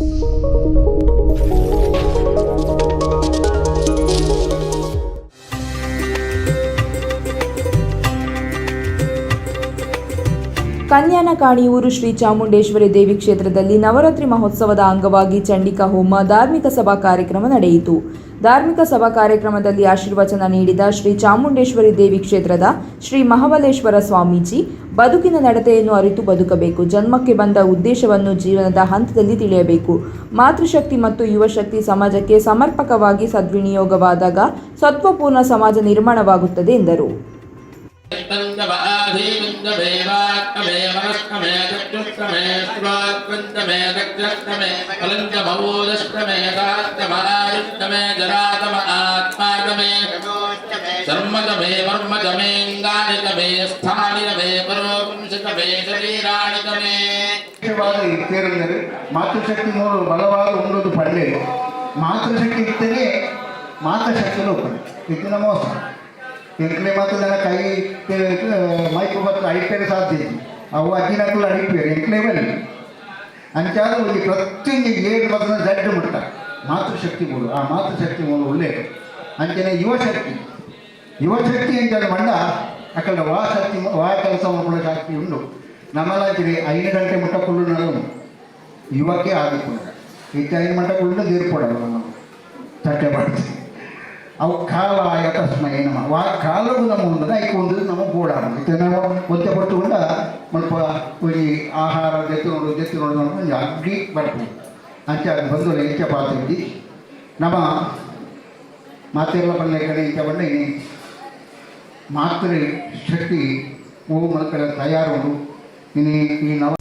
Thank you. ಕನ್ಯಾನಕಾಣಿಯೂರು Shri Chamundeshwari ದೇವಿ ಕ್ಷೇತ್ರದಲ್ಲಿ ನವರಾತ್ರಿ ಮಹೋತ್ಸವದ ಅಂಗವಾಗಿ ಚಂಡಿಕಾ ಹೋಮ ಧಾರ್ಮಿಕ ಸಭಾ ಕಾರ್ಯಕ್ರಮ ನಡೆಯಿತು ಧಾರ್ಮಿಕ ಸಭಾ ಕಾರ್ಯಕ್ರಮದಲ್ಲಿ ಆಶೀರ್ವಚನ ನೀಡಿದ ಶ್ರೀ ಚಾಮುಂಡೇಶ್ವರಿ ದೇವಿ ಕ್ಷೇತ್ರದ ಶ್ರೀ ಮಹಾಬಲೇಶ್ವರ ಸ್ವಾಮೀಜಿ ಬದುಕಿನ ನಡತೆಯನ್ನು ಅರಿತು ಬದುಕಬೇಕು ಜನ್ಮಕ್ಕೆ ಬಂದ ಉದ್ದೇಶವನ್ನು ಜೀವನದ ಹಂತದಲ್ಲಿ ತಿಳಿಯಬೇಕು ಮಾತೃಶಕ್ತಿ ಮತ್ತು ಯುವಶಕ್ತಿ ಸಮಾಜಕ್ಕೆ ಸಮರ್ಪಕವಾಗಿ ಸದ್ವಿನಿಯೋಗವಾದಾಗ ಸತ್ವಪೂರ್ಣ ಸಮಾಜ ನಿರ್ಮಾಣವಾಗುತ್ತದೆ ಎಂದರು मनस्कमे चक्षुष्कमे श्वात्वन्तमे दक्षस्तमे फलञ्चमवोदष्टमे दास्तमायुष्टमे जरातम आत्मातमे शर्मतमे वर्मतमेऽङ्गानितमे स्थानितमे परोपुंसतमे शरीराणितमे ಮುಖ್ಯವಾದ ಇತ್ತೇನೆಂದರೆ ಮಾತೃಶಕ್ತಿ ಮೂಲ ಬಲವಾದ ಉಂಡೋದು ಪಂಡೆ ಮಾತೃಶಕ್ತಿ ಇದ್ದರೆ ಮಾತೃಶಕ್ತಿನೂ ಒಪ್ಪಣೆ ಇದನ್ನ ಮೋಸ ಎಂಕಲೆ ಮಾತು ನನ್ನ ಕೈ ಮೈಕು ಮತ್ತು ಐಟರೆ ಸಾಧ್ಯ ಅವು ಅವು ಅವಾಗಿನಕ್ಕಲ್ಲ ರಿಪೇರ್ ಎಂಕ್ಲೇವಲ್ಲಿ ಅಂಚಾದ್ರೂ ಅವರಿಗೆ ಪ್ರತಿಯೊಂದು ಏಳು ಜಡ್ ಮುಟ್ಟ ಮಾತೃಶಕ್ತಿ ಮೂಲ, ಆ ಮಾತೃಶಕ್ತಿ ಮೂಲ ಒಳ್ಳೆಯದು ಅಂಚನೆ ಯುವಶಕ್ತಿ ಯುವಶಕ್ತಿ ಅಂತ ಮಂಡ ಅಕ್ಕಂಡ ವಾ ಶಕ್ತಿ, ವಾ ಕೆಲಸ ಮಾಡಿಕೊಳ್ಳೋ ಶಕ್ತಿ ಉಂಡು. ನಮ್ಮಲ್ಲಾಗಿರಿ ಐದು ಗಂಟೆ ಮುಟ್ಟಕೊಳ್ಳು ನಾನು ಯುವಕ್ಕೆ ಆಗಿಕೊಂಡ ಇತ್ತ ಐದು ಮಟ್ಟಕೊಂಡು ತೀರ್ಪಡಲ್ಲ ನಾವು ತಟ್ಟೆ ಮಾಡ್ತೀವಿ. ಅವು ಕಾಲ ಆಯ ಯತಸ್ಮ ಏನಮ್ಮ ವಾ ಕಾಲವು ನಮ್ಮ ಒಂದು ಐಕೊಂಡು ನಮ್ಮ ಬೋಡ ಇತ್ತ ನಾವು ಒತ್ತೆ ಪಟ್ಟು ಸ್ವಲ್ಪ ಈ ಆಹಾರ ಜೊತೆ ನೋಡು, ಜೊತೆ ಒಂದು ಅಗ್ಗಿ ಬರ್ತೀವಿ ಅಂಚೆ ಅದು ಬಂದು ಹೆಚ್ಚ ಪಾತ್ರಿ ನಮ್ಮ ಮಾತೆಲ್ಲ ಬಂದ ಕಡೆ ಇಂಚ ಬಂದ ಇನಿ ಮಾತ್ರೆ ಶಕ್ತಿ ಹೂ ಮಕ್ಕಳ ತಯಾರು ಉಂಟು. ಈ ನವ